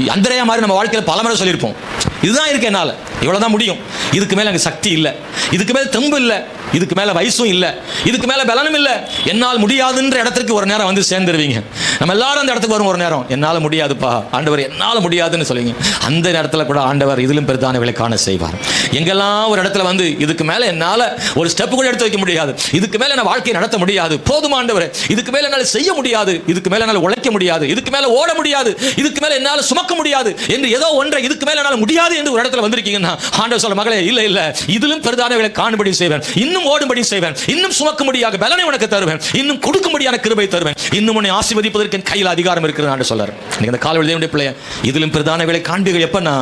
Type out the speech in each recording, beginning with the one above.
அந்தரையா மாதிரி நம்ம வாழ்க்கையில் பல முறை சொல்லியிருப்போம். இதுதான் இருக்கு என்னால். இவ்வளோதான் முடியும். இதுக்கு மேலே எனக்கு சக்தி இல்லை. இதுக்கு மேலே தெம்பு இல்லை. இதுக்கு மேலே வயசும் இல்லை. இதுக்கு மேலே பலனும் இல்லை. என்னால் முடியாதுன்ற இடத்துக்கு ஒரு நேரம் வந்து சேர்ந்துருவீங்க. நம்ம எல்லாரும் அந்த இடத்துக்கு வரும் ஒரு நேரம். என்னால் முடியாதுப்பா. ஆண்டவர் என்னால் முடியாதுன்னு சொல்லுவீங்க. அந்த நேரத்தில் கூட ஆண்டவர் இதிலும் பெரிதானவர்களை காண செய்வார். எங்கெல்லாம் ஒரு இடத்துல வந்து இதுக்கு மேலே என்னால் ஒரு ஸ்டெப் கூட எடுத்து வைக்க முடியாது. இதுக்கு மேலே நான் வாழ்க்கையை நடத்த முடியாது. போதும் ஆண்டவர். இதுக்கு மேலே என்னால் செய்ய முடியாது. இதுக்கு மேலே என்னால் உழைக்க முடியாது. இதுக்கு மேலே ஓட முடியாது. இதுக்கு மேலே என்னால் சுமக்க முடியாது என்று ஏதோ ஒன்றை இதுக்கு மேலே என்னால் முடியாது என்று ஒரு இடத்துல வந்திருக்கீங்கன்னா ஆண்டவர் சொல்ல மகளே இல்லை இல்லை. இதிலும் விலை காணபடியும் செய்வேன். இன்னும் ஓடும்படி செய்வேன். இன்னும் சுமக்கும்படியாக பலனை உனக்கு தருவேன். இன்னும் கொடுக்கும்படியான கிருபை தருவேன். இன்னும் உன்னை ஆசிர்வதிப்பதற்கு என் கையில் அதிகாரம் இருக்கிறது நான் சொல்றார். நீங்க இந்த கால தேவனுடைய பிள்ளைய இதிலும் வேலை காண்பீர்கள். எப்பன்னா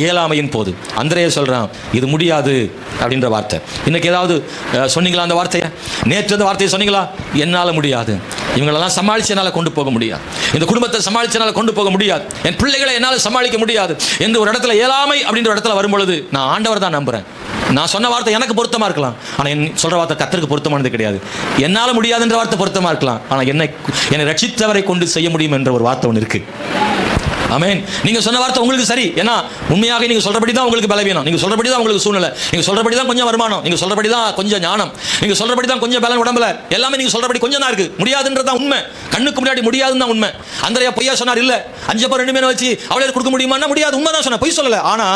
இயலாமையின் போது. அந்தரையே சொல்றான் இது முடியாது அப்படின்ற வார்த்தை. இன்னைக்கு ஏதாவது சொன்னீங்களா அந்த வார்த்தையை? நேற்று அந்த வார்த்தையை சொன்னீங்களா? என்னால் முடியாது. இவங்களெல்லாம் சமாளிச்சு என்னால் கொண்டு போக முடியாது. இந்த குடும்பத்தை சமாளிச்சு என்னால் கொண்டு போக முடியாது. என் பிள்ளைகளை என்னால் சமாளிக்க முடியாது. எந்த ஒரு இடத்துல இயலாமை அப்படின்ற இடத்துல வரும்பொழுது நான் ஆண்டவர் தான் நம்புறேன். நான் சொன்ன வார்த்தை எனக்கு பொருத்தமா இருக்கலாம். ஆனால் என் சொல்ற வார்த்தை கத்தருக்கு பொருத்தமானது கிடையாது. என்னால் முடியாதுன்ற வார்த்தை பொருத்தமா இருக்கலாம். ஆனால் என்னை என்னை ரட்சித்தவரை கொண்டு செய்ய முடியும் என்ற ஒரு வார்த்தை ஒன்று இருக்கு. ஆமேன். நீங்க சொன்ன வார்த்தை உங்களுக்கு சரி. ஏன்னா உண்மையாக நீங்க சொல்றபடி தான் உங்களுக்கு பலவீனம். நீங்க சொல்றபடி தான் உங்களுக்கு சூழ்நிலை. நீங்க சொல்றபடி தான் கொஞ்சம் வருமானம். நீங்க சொல்றபடி தான் கொஞ்சம் ஞானம். நீங்க சொல்றபடி தான் கொஞ்சம் பலன் உடம்புல. எல்லாமே நீங்க சொல்றபடி கொஞ்சம் தான் இருக்கு. முடியாதுன்றது தான் உண்மை. கண்ணுக்கு முன்னாடி முடியாதுன்னு தான் உண்மை. அந்தரையா பொய்யா சொன்னார்? இல்ல. அஞ்சு பேர் ரெண்டு பேரை வச்சு அவளை கொடுக்க முடியுமான்னா முடியாது. உண்மை தான் சொன்ன பொய் சொல்லல. ஆனா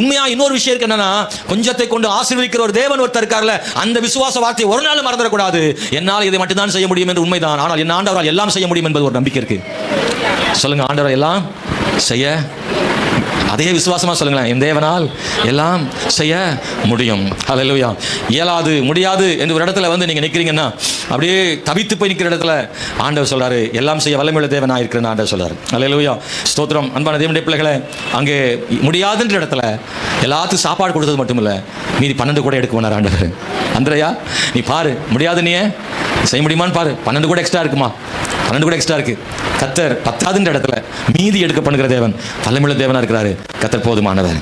உண்மையா இன்னொரு விஷயம் இருக்கு என்னன்னா கொஞ்சத்தை கொண்டு ஆசீர்வதிக்கிற ஒரு தேவன் ஒருத்தர் இருக்கார்ல அந்த விசுவாச வார்த்தையை ஒரு நாள் மறந்துடக்கூடாது. என்னால் இதை மட்டும்தான் செய்ய முடியும் என்று உண்மைதான். ஆனால் என் ஆண்டவரால் எல்லாம் செய்ய முடியும் என்பது ஒரு நம்பிக்கை இருக்கு. சொல்லுங்க ஆண்டவர் எல்லாம் செய்ய அதே விசுவாசமா சொல்லுங்களேன். என் தேவனால் எல்லாம் செய்ய முடியும். ஹalleluya இயலாது முடியாது என்று ஒரு இடத்துல வந்து நீங்க நிக்கிறீங்கன்னா அப்படியே தவித்து போய் நிற்கிற இடத்துல ஆண்டவர் சொல்றாரு எல்லாம் செய்ய வல்லமையுள்ள தேவனா இருக்கிறேன்னு ஆண்டவர் சொல்றாரு. ஹalleluya ஸ்தோத்திரம். அன்பான தேவனுடைய பிள்ளைகளே அங்கே முடியாதுன்ற இடத்துல எல்லாத்துக்கும் சாப்பாடு கொடுத்தது மட்டும் இல்லை மீதி பன்னெண்டு கூட எடுக்க வேணார் ஆண்டவர். அந்தரையா நீ பாரு முடியாது நீ செய்ய முடியுமான்னு பாரு. பன்னெண்டு கூட எக்ஸ்ட்ரா இருக்குமா? பன்னெண்டு கூட எக்ஸ்ட்ரா இருக்கு. கத்தர் பத்தாதுன்ற இடத்துல மீதி எடுக்க பண்ணுகிற தேவன் வல்லமையுள்ள தேவனா இருக்கிறாரு. கத்தர் போதுமானவர்.